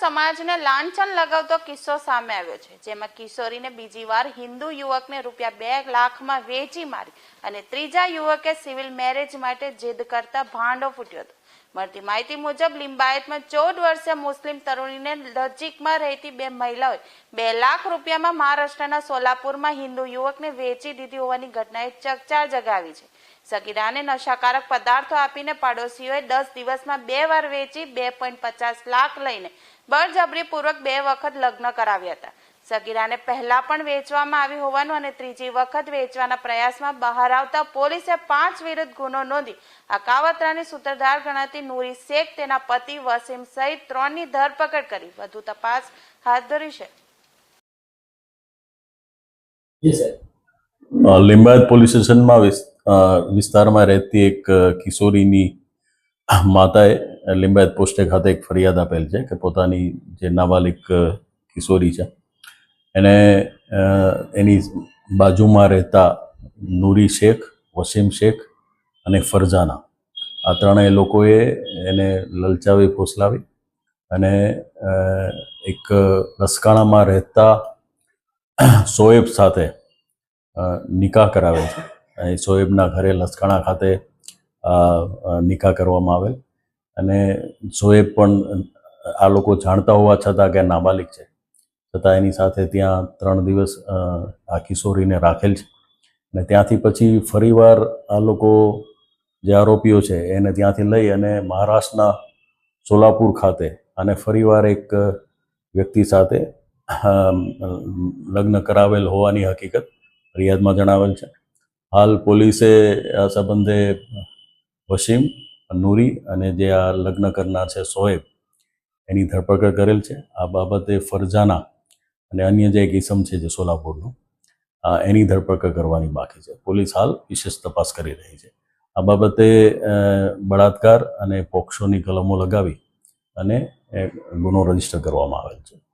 સમાજને લાંછન લગાવતો કિસ્સો સામે આવ્યો છે. જેમાં કિશોરીને બીજી વાર હિન્દુ યુવકને રૂપિયા બે લાખમાં વેચી મારી અને ત્રીજા યુવકે સિવિલ મેરેજ માટે જીદ કરતા ભાંડો ફૂટ્યો હતો. મળતી માહિતી મુજબ, લિંબાયતમાં ચૌદ વર્ષે મુસ્લિમ તરુણીને નજીકમાં રહેતી બે મહિલાઓએ બે લાખ રૂપિયામાં મહારાષ્ટ્રના સોલાપુરમાં હિન્દુ યુવકને વેચી દીધી હોવાની ઘટનાએ ચકચાર જગાવી છે. સગીરાને નશાકારક પદાર્થો આપીને પાડોશીઓએ દસ દિવસમાં બે વાર વેચી બે પોઈન્ટ પચાસ લાખ લઈને બળજબરીપૂર્વક બે વખત લગ્ન કરાવ્યા હતા. સગીરાને પહેલા પણ વેચવામાં આવી હોવાનું અને ત્રીજી વખત વેચવાના પ્રયાસમાં બહાર આવતા પોલીસે પાંચ વિરુદ્ધ ગુનો નોંધી આ કાવતરાની સૂત્રધાર ગણાતી નૂરી શેખ તેના પતિ વસીમ સહિત ત્રણની ધરપકડ કરી. વધુ તપાસ હાથ ધરી છે. લિંબાયત પોલીસ સ્ટેશનમાં વિસ્તારમાં રહેતી એક કિશોરીની માતાએ લિંબાયત પોસ્ટે ખાતે એક ફરિયાદ આપેલ છે કે પોતાની જે નાબાલિક કિશોરી છે, એને એની બાજુમાં રહેતા નૂરી શેખ, વસીમ શેખ અને ફરજાના. આ ત્રણેય લોકોએ એને લલચાવી, ફોસલાવી અને એક રસકાણામાં રહેતા સોએબ સાથે નિકાહ કરાવે છે. અને સોએબના ઘરે લસકાણા ખાતે નિકાહ કરવામાં આવેલ. અને સોએબ પણ આ લોકો જાણતા હોવા છતાં કે નાબાલિક છે. છતાં એની સાથે ત્યાં ત્રણ દિવસ આ કિશોરીને રાખેલ છે. અને ત્યાંથી પછી ફરીવાર આ લોકો જે આરોપીઓ છે એને ત્યાંથી લઈ અને મહારાષ્ટ્રના સોલાપુર ખાતે અને ફરીવાર એક વ્યક્તિ સાથે લગ્ન કરાવેલ હોવાની હકીકત ફરિયાદમાં જણાવેલ છે. હાલ પોલીસે આ સંબંધે વસીમ, નૂરી અને જે આ લગ્ન કરનાર છે સોએબ, એની ધરપકડ કરેલ છે. આ બાબતે ફરજાના અને અન્ય જે એક ઇસમ છે જે સોલાપુરનું એની ધરપકડ કરવાની બાકી છે. પોલીસ હાલ વિશેષ તપાસ કરી રહી છે. આ બાબતે બળાત્કાર અને પોક્સોની કલમો લગાવી અને ગુનો રજિસ્ટર કરવામાં આવેલ છે.